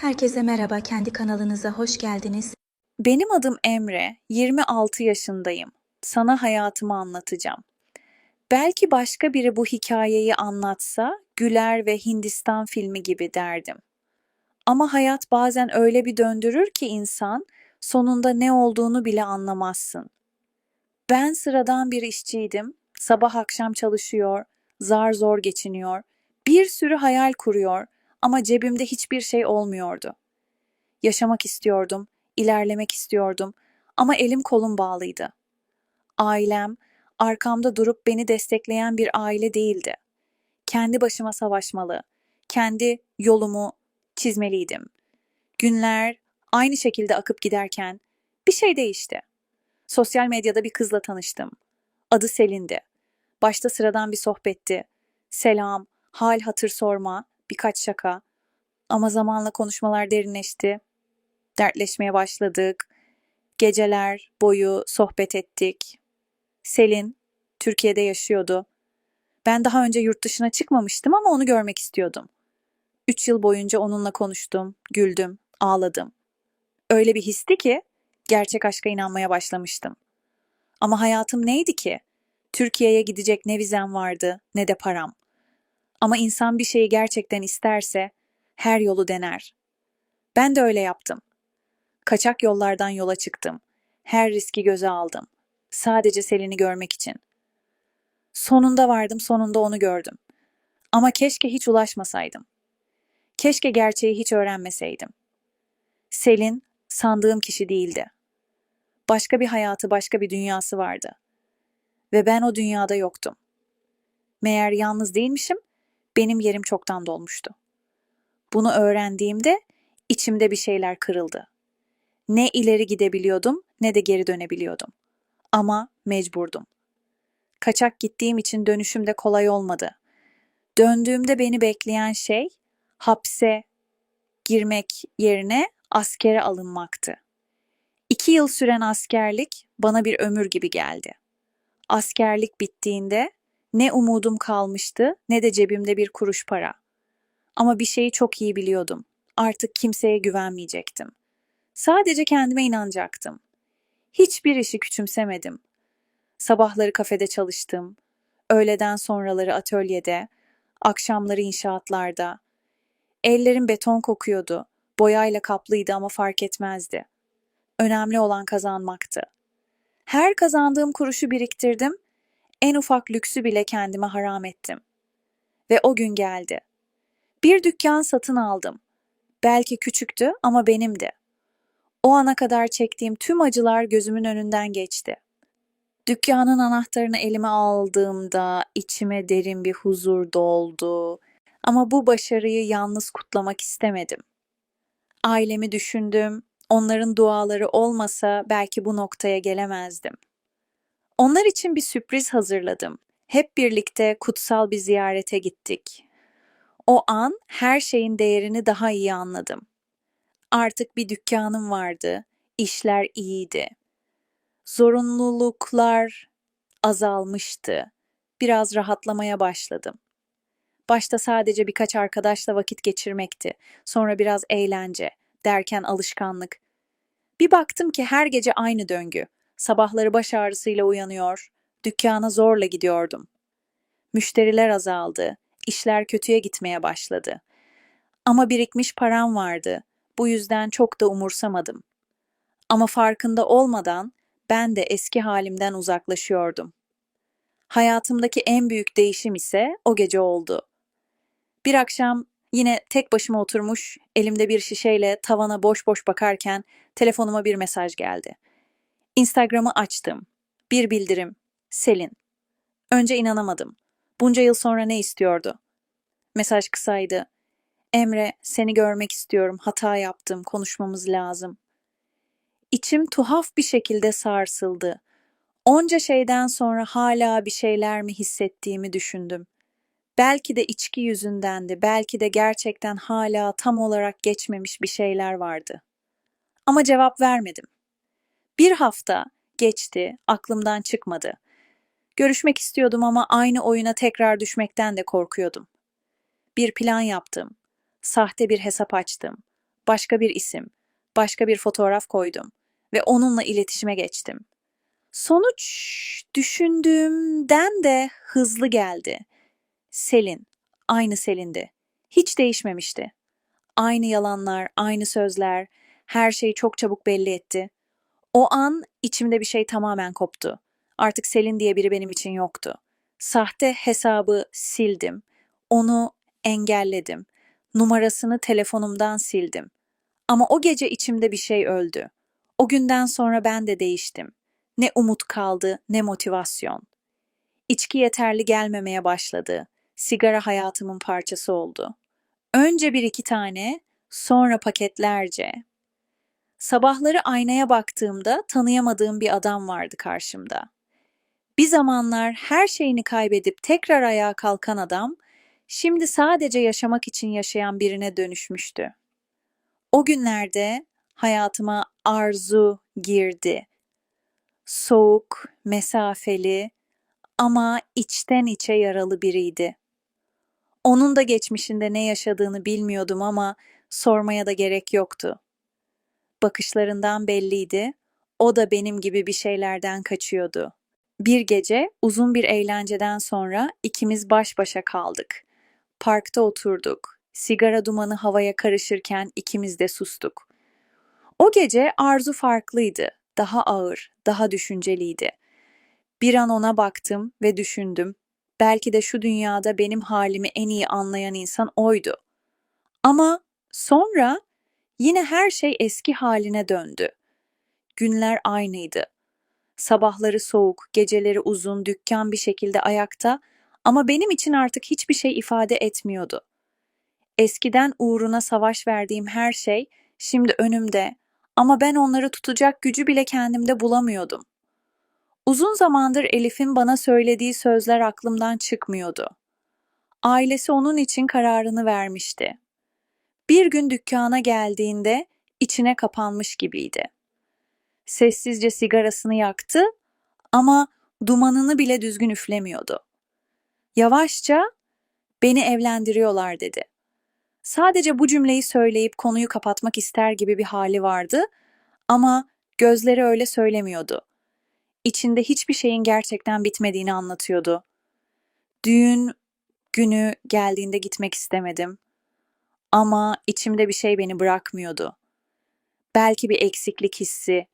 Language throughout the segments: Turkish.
Herkese merhaba, kendi kanalınıza hoş geldiniz. Benim adım Emre, 26 yaşındayım. Sana hayatımı anlatacağım. Belki başka biri bu hikayeyi anlatsa güler ve Hindistan filmi gibi derdim. Ama hayat bazen öyle bir döndürür ki insan sonunda ne olduğunu bile anlamazsın. Ben sıradan bir işçiydim. Sabah akşam çalışıyor, zar zor geçiniyor, bir sürü hayal kuruyor ama cebimde hiçbir şey olmuyordu. Yaşamak istiyordum, ilerlemek istiyordum ama elim kolum bağlıydı. Ailem, arkamda durup beni destekleyen bir aile değildi. Kendi başıma savaşmalı, kendi yolumu çizmeliydim. Günler aynı şekilde akıp giderken bir şey değişti. Sosyal medyada bir kızla tanıştım. Adı Selin'di. Başta sıradan bir sohbetti. Selam, hal hatır sorma, birkaç şaka. Ama zamanla konuşmalar derinleşti. Dertleşmeye başladık. Geceler boyu sohbet ettik. Selin Türkiye'de yaşıyordu. Ben daha önce yurt dışına çıkmamıştım ama onu görmek istiyordum. Üç yıl boyunca onunla konuştum, güldüm, ağladım. Öyle bir histi ki gerçek aşka inanmaya başlamıştım. Ama hayatım neydi ki? Türkiye'ye gidecek ne vizem vardı ne de param. Ama insan bir şeyi gerçekten isterse her yolu dener. Ben de öyle yaptım. Kaçak yollardan yola çıktım. Her riski göze aldım. Sadece Selin'i görmek için. Sonunda vardım, sonunda onu gördüm. Ama keşke hiç ulaşmasaydım. Keşke gerçeği hiç öğrenmeseydim. Selin sandığım kişi değildi. Başka bir hayatı, başka bir dünyası vardı. Ve ben o dünyada yoktum. Meğer yalnız değilmişim, benim yerim çoktan dolmuştu. Bunu öğrendiğimde içimde bir şeyler kırıldı. Ne ileri gidebiliyordum ne de geri dönebiliyordum. Ama mecburdum. Kaçak gittiğim için dönüşüm de kolay olmadı. Döndüğümde beni bekleyen şey hapse girmek yerine askere alınmaktı. İki yıl süren askerlik bana bir ömür gibi geldi. Askerlik bittiğinde ne umudum kalmıştı ne de cebimde bir kuruş para. Ama bir şeyi çok iyi biliyordum. Artık kimseye güvenmeyecektim. Sadece kendime inanacaktım. Hiçbir işi küçümsemedim. Sabahları kafede çalıştım. Öğleden sonraları atölyede, akşamları inşaatlarda. Ellerim beton kokuyordu. Boyayla kaplıydı ama fark etmezdi. Önemli olan kazanmaktı. Her kazandığım kuruşu biriktirdim. En ufak lüksü bile kendime haram ettim. Ve o gün geldi. Bir dükkan satın aldım. Belki küçüktü ama benimdi. O ana kadar çektiğim tüm acılar gözümün önünden geçti. Dükkanın anahtarını elime aldığımda içime derin bir huzur doldu. Ama bu başarıyı yalnız kutlamak istemedim. Ailemi düşündüm. Onların duaları olmasa belki bu noktaya gelemezdim. Onlar için bir sürpriz hazırladım. Hep birlikte kutsal bir ziyarete gittik. O an her şeyin değerini daha iyi anladım. Artık bir dükkanım vardı, işler iyiydi. Zorunluluklar azalmıştı. Biraz rahatlamaya başladım. Başta sadece birkaç arkadaşla vakit geçirmekti. Sonra biraz eğlence, derken alışkanlık. Bir baktım ki her gece aynı döngü. Sabahları baş ağrısıyla uyanıyor, dükkana zorla gidiyordum. Müşteriler azaldı, işler kötüye gitmeye başladı. Ama birikmiş param vardı. Bu yüzden çok da umursamadım. Ama farkında olmadan ben de eski halimden uzaklaşıyordum. Hayatımdaki en büyük değişim ise o gece oldu. Bir akşam yine tek başıma oturmuş, elimde bir şişeyle tavana boş boş bakarken telefonuma bir mesaj geldi. Instagram'ı açtım. Bir bildirim. Selin. Önce inanamadım. Bunca yıl sonra ne istiyordu? Mesaj kısaydı. Emre, seni görmek istiyorum. Hata yaptım. Konuşmamız lazım. İçim tuhaf bir şekilde sarsıldı. Onca şeyden sonra hala bir şeyler mi hissettiğimi düşündüm. Belki de içki yüzündendi, belki de gerçekten hala tam olarak geçmemiş bir şeyler vardı. Ama cevap vermedim. Bir hafta geçti, aklımdan çıkmadı. Görüşmek istiyordum ama aynı oyuna tekrar düşmekten de korkuyordum. Bir plan yaptım. Sahte bir hesap açtım. başka bir isim, başka bir fotoğraf koydum ve onunla iletişime geçtim. Sonuç düşündüğümden de hızlı geldi. Selin, aynı Selin'di. Hiç değişmemişti. Aynı yalanlar, aynı sözler, her şeyi çok çabuk belli etti. O an içimde bir şey tamamen koptu. Artık Selin diye biri benim için yoktu. Sahte hesabı sildim. Onu engelledim. Numarasını telefonumdan sildim. Ama o gece içimde bir şey öldü. O günden sonra ben de değiştim. Ne umut kaldı, ne motivasyon. İçki yeterli gelmemeye başladı. Sigara hayatımın parçası oldu. Önce bir iki tane, sonra paketlerce. Sabahları aynaya baktığımda tanıyamadığım bir adam vardı karşımda. Bir zamanlar her şeyini kaybedip tekrar ayağa kalkan adam, şimdi sadece yaşamak için yaşayan birine dönüşmüştü. O günlerde hayatıma arzu girdi. Soğuk, mesafeli ama içten içe yaralı biriydi. Onun da geçmişinde ne yaşadığını bilmiyordum ama sormaya da gerek yoktu. Bakışlarından belliydi. O da benim gibi bir şeylerden kaçıyordu. Bir gece uzun bir eğlenceden sonra ikimiz baş başa kaldık. Parkta oturduk. Sigara dumanı havaya karışırken ikimiz de sustuk. O gece arzu farklıydı. Daha ağır, daha düşünceliydi. Bir an ona baktım ve düşündüm. Belki de şu dünyada benim halimi en iyi anlayan insan oydu. Ama sonra yine her şey eski haline döndü. Günler aynıydı. Sabahları soğuk, geceleri uzun, dükkan bir şekilde ayakta ama benim için artık hiçbir şey ifade etmiyordu. Eskiden uğruna savaş verdiğim her şey şimdi önümde ama ben onları tutacak gücü bile kendimde bulamıyordum. Uzun zamandır Elif'in bana söylediği sözler aklımdan çıkmıyordu. Ailesi onun için kararını vermişti. Bir gün dükkana geldiğinde içine kapanmış gibiydi. Sessizce sigarasını yaktı ama dumanını bile düzgün üflemiyordu. Yavaşça beni evlendiriyorlar dedi. Sadece bu cümleyi söyleyip konuyu kapatmak ister gibi bir hali vardı ama gözleri öyle söylemiyordu. İçinde hiçbir şeyin gerçekten bitmediğini anlatıyordu. Düğün günü geldiğinde gitmek istemedim. Ama içimde bir şey beni bırakmıyordu. Belki bir eksiklik hissi,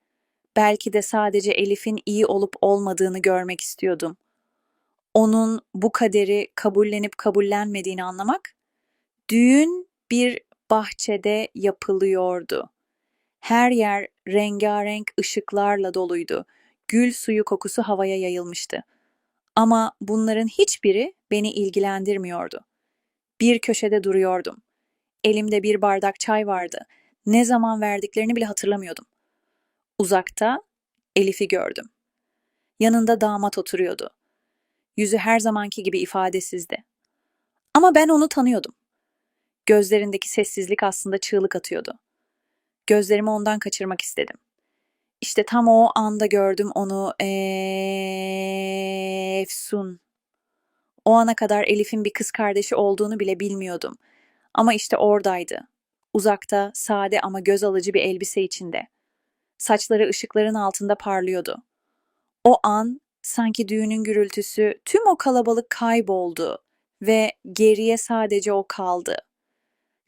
belki de sadece Elif'in iyi olup olmadığını görmek istiyordum. Onun bu kaderi kabullenip kabullenmediğini anlamak, düğün bir bahçede yapılıyordu. Her yer rengarenk ışıklarla doluydu. Gül suyu kokusu havaya yayılmıştı. Ama bunların hiçbiri beni ilgilendirmiyordu. Bir köşede duruyordum. Elimde bir bardak çay vardı. Ne zaman verdiklerini bile hatırlamıyordum. Uzakta Elif'i gördüm. Yanında damat oturuyordu. Yüzü her zamanki gibi ifadesizdi. Ama ben onu tanıyordum. Gözlerindeki sessizlik aslında çığlık atıyordu. Gözlerimi ondan kaçırmak istedim. İşte tam o anda gördüm onu Efsun. O ana kadar Elif'in bir kız kardeşi olduğunu bile bilmiyordum. Ama işte oradaydı. Uzakta, sade ama göz alıcı bir elbise içinde. Saçları ışıkların altında parlıyordu. O an sanki düğünün gürültüsü tüm o kalabalık kayboldu ve geriye sadece o kaldı.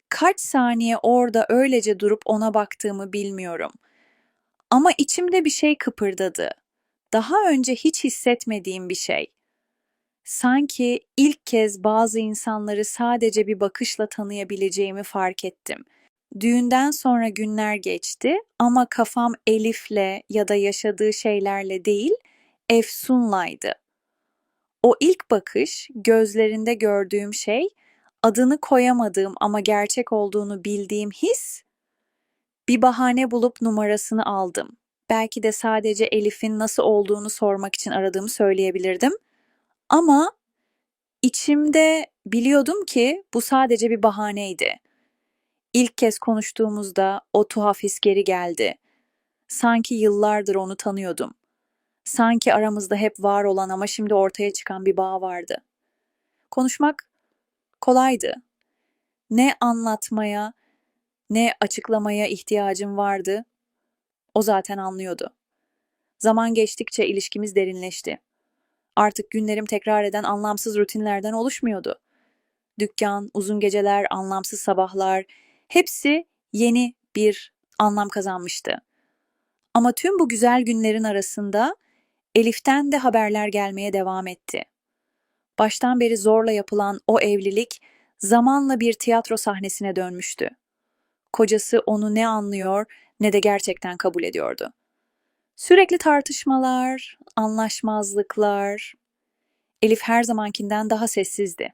Kaç saniye orada öylece durup ona baktığımı bilmiyorum. Ama içimde bir şey kıpırdadı. Daha önce hiç hissetmediğim bir şey. Sanki ilk kez bazı insanları sadece bir bakışla tanıyabileceğimi fark ettim. Düğünden sonra günler geçti ama kafam Elif'le ya da yaşadığı şeylerle değil, Efsun'laydı. O ilk bakış, gözlerinde gördüğüm şey, adını koyamadığım ama gerçek olduğunu bildiğim his, bir bahane bulup numarasını aldım. Belki de sadece Elif'in nasıl olduğunu sormak için aradığımı söyleyebilirdim. Ama içimde biliyordum ki bu sadece bir bahaneydi. İlk kez konuştuğumuzda o tuhaf his geri geldi. Sanki yıllardır onu tanıyordum. Sanki aramızda hep var olan ama şimdi ortaya çıkan bir bağ vardı. Konuşmak kolaydı. Ne anlatmaya ne açıklamaya ihtiyacım vardı. O zaten anlıyordu. Zaman geçtikçe ilişkimiz derinleşti. Artık günlerim tekrar eden anlamsız rutinlerden oluşmuyordu. Dükkan, uzun geceler, anlamsız sabahlar hepsi yeni bir anlam kazanmıştı. Ama tüm bu güzel günlerin arasında Elif'ten de haberler gelmeye devam etti. Baştan beri zorla yapılan o evlilik zamanla bir tiyatro sahnesine dönmüştü. Kocası onu ne anlıyor ne de gerçekten kabul ediyordu. Sürekli tartışmalar, anlaşmazlıklar. Elif her zamankinden daha sessizdi.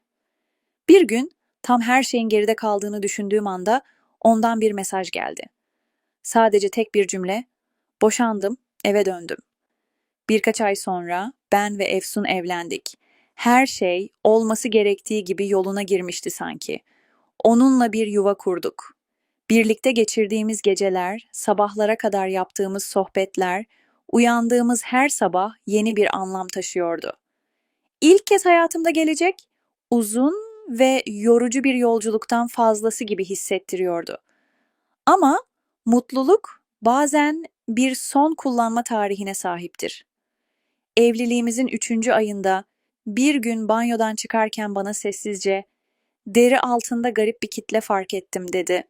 Bir gün tam her şeyin geride kaldığını düşündüğüm anda ondan bir mesaj geldi. Sadece tek bir cümle, boşandım, eve döndüm. Birkaç ay sonra ben ve Efsun evlendik. Her şey olması gerektiği gibi yoluna girmişti sanki. Onunla bir yuva kurduk. Birlikte geçirdiğimiz geceler, sabahlara kadar yaptığımız sohbetler, uyandığımız her sabah yeni bir anlam taşıyordu. İlk kez hayatımda gelecek, uzun ve yorucu bir yolculuktan fazlası gibi hissettiriyordu. Ama mutluluk bazen bir son kullanma tarihine sahiptir. Evliliğimizin üçüncü ayında bir gün banyodan çıkarken bana sessizce deri altında garip bir kitle fark ettim dedi.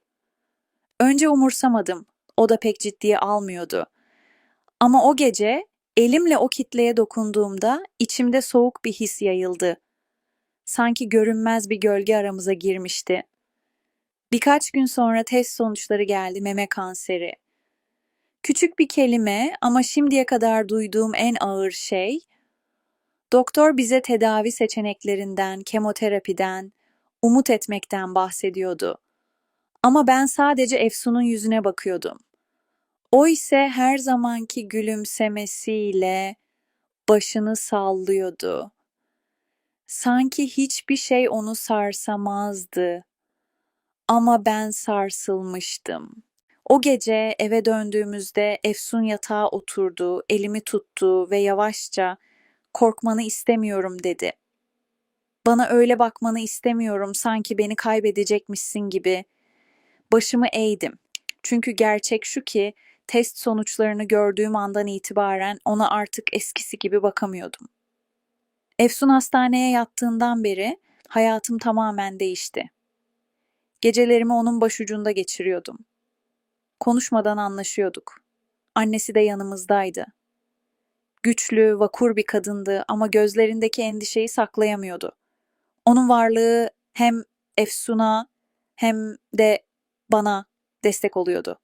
Önce umursamadım. O da pek ciddiye almıyordu. Ama o gece elimle o kitleye dokunduğumda içimde soğuk bir his yayıldı. Sanki görünmez bir gölge aramıza girmişti. Birkaç gün sonra test sonuçları geldi meme kanseri. Küçük bir kelime ama şimdiye kadar duyduğum en ağır şey doktor bize tedavi seçeneklerinden, kemoterapiden, umut etmekten bahsediyordu. Ama ben sadece Efsun'un yüzüne bakıyordum. O ise her zamanki gülümsemesiyle başını sallıyordu. Sanki hiçbir şey onu sarsamazdı. Ama ben sarsılmıştım. O gece eve döndüğümüzde Efsun yatağa oturdu, elimi tuttu ve yavaşça korkmanı istemiyorum dedi. Bana öyle bakmanı istemiyorum sanki beni kaybedecekmişsin gibi. Başımı eğdim. Çünkü gerçek şu ki test sonuçlarını gördüğüm andan itibaren ona artık eskisi gibi bakamıyordum. Efsun hastaneye yattığından beri hayatım tamamen değişti. Gecelerimi onun başucunda geçiriyordum. Konuşmadan anlaşıyorduk. Annesi de yanımızdaydı. Güçlü, vakur bir kadındı ama gözlerindeki endişeyi saklayamıyordu. Onun varlığı hem Efsun'a hem de bana destek oluyordu.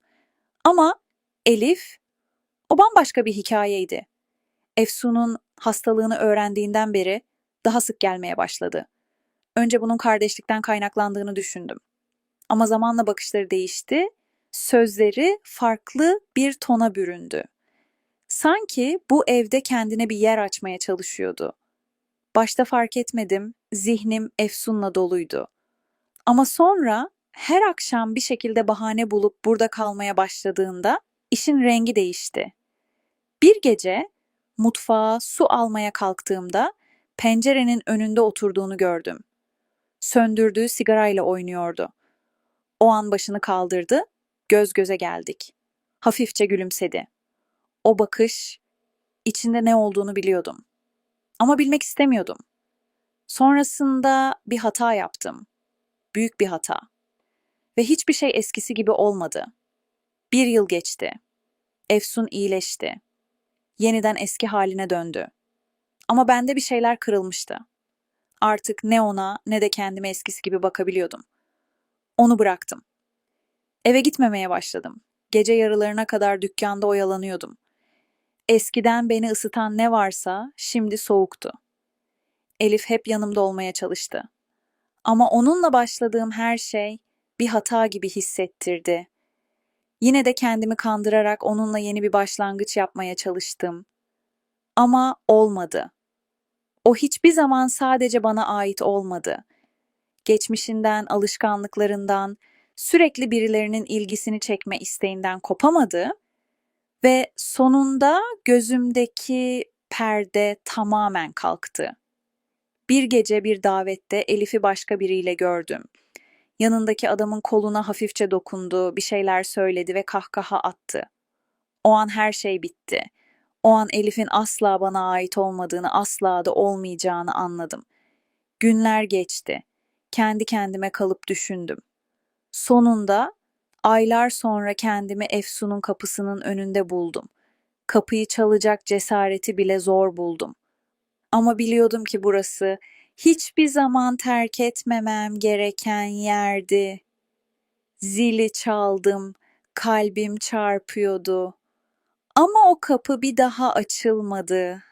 Ama Elif, o bambaşka bir hikayeydi. Efsun'un hastalığını öğrendiğinden beri daha sık gelmeye başladı. Önce bunun kardeşlikten kaynaklandığını düşündüm. Ama zamanla bakışları değişti, sözleri farklı bir tona büründü. Sanki bu evde kendine bir yer açmaya çalışıyordu. Başta fark etmedim, zihnim Efsun'la doluydu. Ama sonra her akşam bir şekilde bahane bulup burada kalmaya başladığında işin rengi değişti. Bir gece mutfağa su almaya kalktığımda pencerenin önünde oturduğunu gördüm. Söndürdüğü sigarayla oynuyordu. O an başını kaldırdı, göz göze geldik. Hafifçe gülümsedi. O bakış, içinde ne olduğunu biliyordum. Ama bilmek istemiyordum. Sonrasında bir hata yaptım. Büyük bir hata. Ve hiçbir şey eskisi gibi olmadı. Bir yıl geçti. Efsun iyileşti. Yeniden eski haline döndü. Ama bende bir şeyler kırılmıştı. Artık ne ona ne de kendime eskisi gibi bakabiliyordum. Onu bıraktım. Eve gitmemeye başladım. Gece yarılarına kadar dükkanda oyalanıyordum. Eskiden beni ısıtan ne varsa şimdi soğuktu. Elif hep yanımda olmaya çalıştı. Ama onunla başladığım her şey bir hata gibi hissettirdi. Yine de kendimi kandırarak onunla yeni bir başlangıç yapmaya çalıştım. Ama olmadı. O hiçbir zaman sadece bana ait olmadı. Geçmişinden, alışkanlıklarından, sürekli birilerinin ilgisini çekme isteğinden kopamadı ve sonunda gözümdeki perde tamamen kalktı. Bir gece bir davette Elif'i başka biriyle gördüm. Yanındaki adamın koluna hafifçe dokundu, bir şeyler söyledi ve kahkaha attı. O an her şey bitti. O an Elif'in asla bana ait olmadığını, asla da olmayacağını anladım. Günler geçti. Kendi kendime kalıp düşündüm. Sonunda aylar sonra kendimi Efsun'un kapısının önünde buldum. Kapıyı çalacak cesareti bile zor buldum. Ama biliyordum ki burası hiçbir zaman terk etmemem gereken yerdi. Zili çaldım, kalbim çarpıyordu. Ama o kapı bir daha açılmadı.